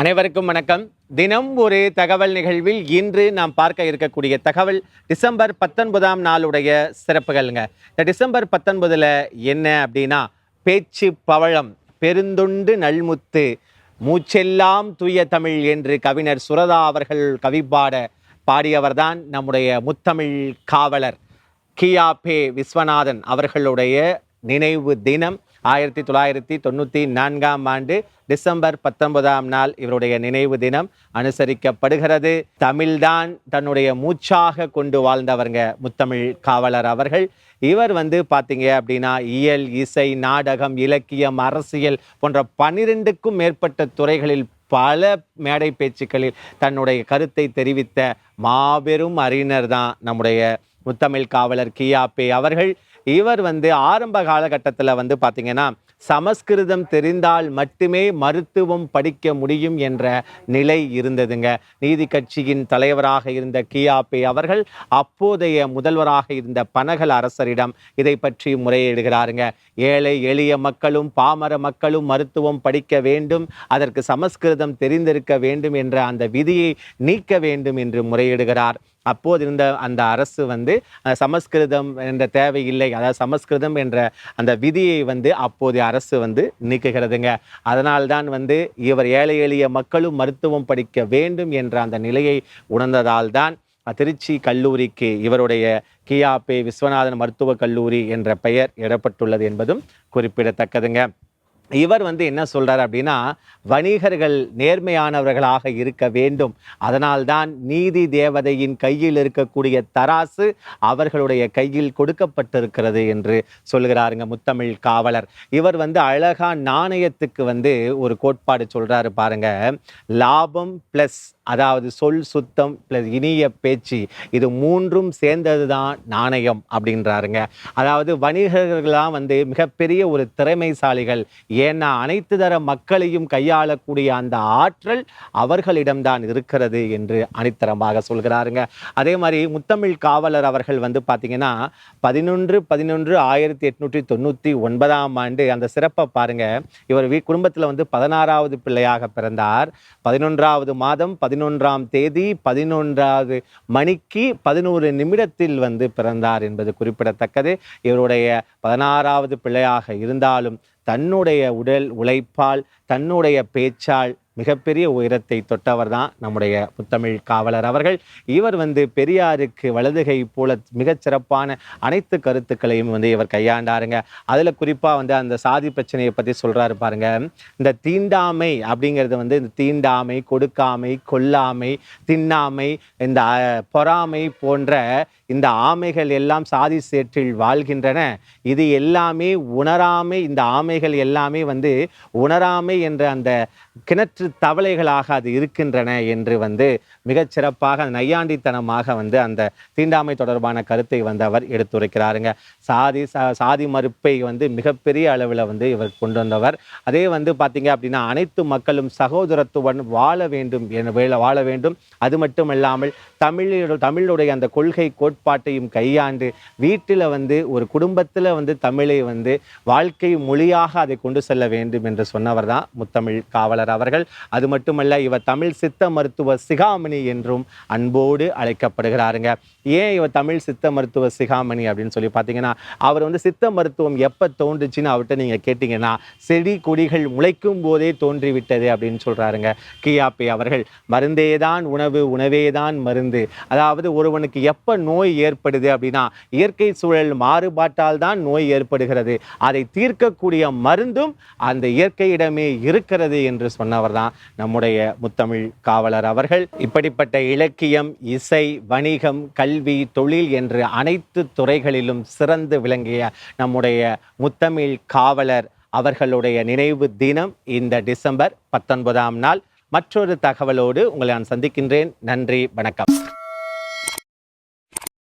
அனைவருக்கும் வணக்கம். தினம் ஒரு தகவல் நிகழ்வில் இன்று நாம் பார்க்க இருக்கக்கூடிய தகவல் டிசம்பர் பத்தொன்பதாம் நாளுடைய சிறப்புகள்ங்க. இந்த டிசம்பர் பத்தொன்பதில் என்ன அப்படின்னா பேச்சு பவழம் பெருந்துண்டு நல்முத்து மூச்செல்லாம் தூய தமிழ் என்று கவிஞர் சுரதா அவர்கள் கவிப்பாட பாடியவர்தான் நம்முடைய முத்தமிழ் காவலர். கியா பே விஸ்வநாதன் அவர்களுடைய நினைவு தினம் ஆயிரத்தி தொள்ளாயிரத்தி தொண்ணூற்றி நான்காம் ஆண்டு டிசம்பர் பத்தொன்பதாம் நாள் இவருடைய நினைவு தினம் அனுசரிக்கப்படுகிறது. தமிழ்தான் தன்னுடைய மூச்சாக கொண்டு வாழ்ந்தவருங்க முத்தமிழ் காவலர் அவர்கள். இவர் வந்து பார்த்தீங்க அப்படின்னா இயல் இசை நாடகம் இலக்கியம் அரசியல் போன்ற பன்னிரெண்டுக்கும் மேற்பட்ட துறைகளில் பல மேடை பேச்சுக்களில் தன்னுடைய கருத்தை தெரிவித்த மாபெரும் அறிஞர் தான் நம்முடைய முத்தமிழ் காவலர் கியாப்பே அவர்கள். இவர் வந்து ஆரம்ப காலகட்டத்தில் வந்து பார்த்தீங்கன்னா சமஸ்கிருதம் தெரிந்தால் மட்டுமே மருத்துவம் படிக்க முடியும் என்ற நிலை இருந்ததுங்க. நீதி கட்சியின் தலைவராக இருந்த கியாபே அவர்கள் அப்போதைய முதல்வராக இருந்த பனகல் அரசரிடம் இதை பற்றி முறையிடுகிறாருங்க. ஏழை எளிய மக்களும் பாமர மக்களும் மருத்துவம் படிக்க வேண்டும் அதற்கு சமஸ்கிருதம் தெரிந்திருக்க வேண்டும் என்ற அந்த விதியை நீக்க வேண்டும் என்று முறையிடுகிறார். அப்போது இருந்த அந்த அரசு வந்து சமஸ்கிருதம் என்ற தேவையில்லை. அதாவது சமஸ்கிருதம் என்ற அந்த விதியை வந்து அப்போதைய அரசு வந்து நீக்குகிறதுங்க. அதனால்தான் வந்து இவர் ஏழை எளிய மக்களும் மருத்துவம் படிக்க வேண்டும் என்ற அந்த நிலையை உணர்ந்ததால் தான் திருச்சி கல்லூரிக்கு இவருடைய கியாபே விஸ்வநாதன் மருத்துவக் கல்லூரி என்ற பெயர் இடப்பட்டுள்ளது என்பதும் குறிப்பிடத்தக்கதுங்க. இவர் வந்து என்ன சொல்கிறார் அப்படின்னா வணிகர்கள் நேர்மையானவர்களாக இருக்க வேண்டும். அதனால்தான் நீதி தேவதையின் கையில் இருக்கக்கூடிய தராசு அவர்களுடைய கையில் கொடுக்கப்பட்டிருக்கிறது என்று சொல்கிறாருங்க முத்தமிழ் காவலர். இவர் வந்து அழகா நாணயத்துக்கு வந்து ஒரு கோட்பாடு சொல்கிறாரு பாருங்க. லாபம் ப்ளஸ் அதாவது சொல் சுத்தம் பிளஸ் இனிய பேச்சு இது மூன்றும் சேர்ந்தது தான் நாணயம் அப்படின்றாருங்க. அதாவது வணிகர்கள்லாம் வந்து மிகப்பெரிய ஒரு திறமைசாலிகள். ஏன்னா அனைத்து தர மக்களையும் கையாளக்கூடிய அந்த ஆற்றல் அவர்களிடம்தான் இருக்கிறது என்று அணித்தரமாக சொல்கிறாருங்க. அதே மாதிரி முத்தமிழ் காவலர் அவர்கள் வந்து பார்த்தீங்கன்னா பதினொன்று பதினொன்று ஆயிரத்தி எட்நூற்றி தொண்ணூற்றி ஒன்பதாம் ஆண்டு அந்த சிறப்பை பாருங்க. இவர் வீ குடும்பத்தில் வந்து பதினாறாவது பிள்ளையாக பிறந்தார். பதினொன்றாவது மாதம் பதினொன்றாம் தேதி பதினொன்றாவது மணிக்கு பதினோரு நிமிடத்தில் வந்து பிறந்தார் என்பது குறிப்பிடத்தக்கது. இவருடைய பதினாறாவது பிள்ளையாக இருந்தாலும் தன்னுடைய உடல் உழைப்பால் தன்னுடைய பேச்சால் மிகப்பெரிய உயரத்தை தொட்டவர் தான் நம்முடைய முத்தமிழ் காவலர் அவர்கள். இவர் வந்து பெரியாருக்கு வலதுகை போல மிகச்சிறப்பான அனைத்து கருத்துக்களையும் வந்து இவர் கையாண்டாருங்க. அதில் குறிப்பாக வந்து அந்த சாதி பிரச்சனையை பற்றி சொல்கிறாரு பாருங்க. இந்த தீண்டாமை அப்படிங்கிறது வந்து இந்த தீண்டாமை கொடுக்காமை கொல்லாமை தின்னாமை இந்த பொறாமை போன்ற இந்த ஆமைகள் எல்லாம் சாதி சேற்றில் வாழ்கின்றன. இது எல்லாமே உணராமை இந்த ஆமைகள் எல்லாமே வந்து உணராமை என்ற அந்த கிணற்று தவளைகளாக அது இருக்கின்றன என்று வந்து மிகச்சிறப்பாக நையாண்டித்தனமாக வந்து அந்த தீண்டாமை தொடர்பான கருத்தை வந்து அவர் எடுத்துரைக்கிறாருங்க. சாதி சா- சாதி மறுப்பை வந்து மிகப்பெரிய அளவில் வந்து இவர் கொண்டு வந்தவர். அதே வந்து பார்த்தீங்க அப்படின்னா அனைத்து மக்களும் சகோதரத்துவன் வாழ வேண்டும் வாழ வேண்டும். அது மட்டுமல்லாமல் தமிழோட தமிழுடைய அந்த கொள்கை கோட்பாட்டையும் கையாண்டு வீட்டில் வந்து ஒரு குடும்பத்தில் வந்து தமிழை வந்து வாழ்க்கை மொழியாக அதை கொண்டு செல்ல வேண்டும் என்று சொன்னவர் தான் முத்தமிழ் காவலர் அவர்கள். அது மட்டுமல்ல இவர் தமிழ் சித்த மருத்துவ சிகாமணி என்றும் அன்போடு அழைக்கப்படுகிறாருங்க. ஏன் இவர் தமிழ் சித்த மருத்துவ சிகாமணி அப்படின்னு சொல்லி பார்த்தீங்கன்னா அவர் வந்து சித்த மருத்துவம் எப்போ தோன்றுச்சுன்னு அவர்கிட்ட நீங்கள் கேட்டிங்கன்னா செடி கொடிகள் முளைக்கும் போதே தோன்றிவிட்டது அப்படின்னு சொல்கிறாருங்க கியாபி அவர்கள். மருந்தே தான் உணவு உணவே தான் மருந்து அதாவது ஒருவனுக்கு எப்போ நோய் ஏற்படுது அப்படின்னா இயற்கை சூழல் மாறுபாட்டால் தான் நோய் ஏற்படுகிறது. அதை தீர்க்கக்கூடிய மருந்தும் அந்த இயற்கையிடமே இருக்கிறது என்று சொன்னவர் தான் நம்முடைய முத்தமிழ் காவலர் அவர்கள். இப்படிப்பட்ட இலக்கியம் இசை வணிகம் கல்வி தொழில் என்று அனைத்து துறைகளிலும் சிறந்து விளங்கிய நம்முடைய முத்தமிழ் காவலர் அவர்களுடைய நினைவு தினம் இந்த டிசம்பர் பத்தொன்பதாம் நாள். மற்றொரு தகவலோடு உங்களை நான் சந்திக்கின்றேன். நன்றி வணக்கம்.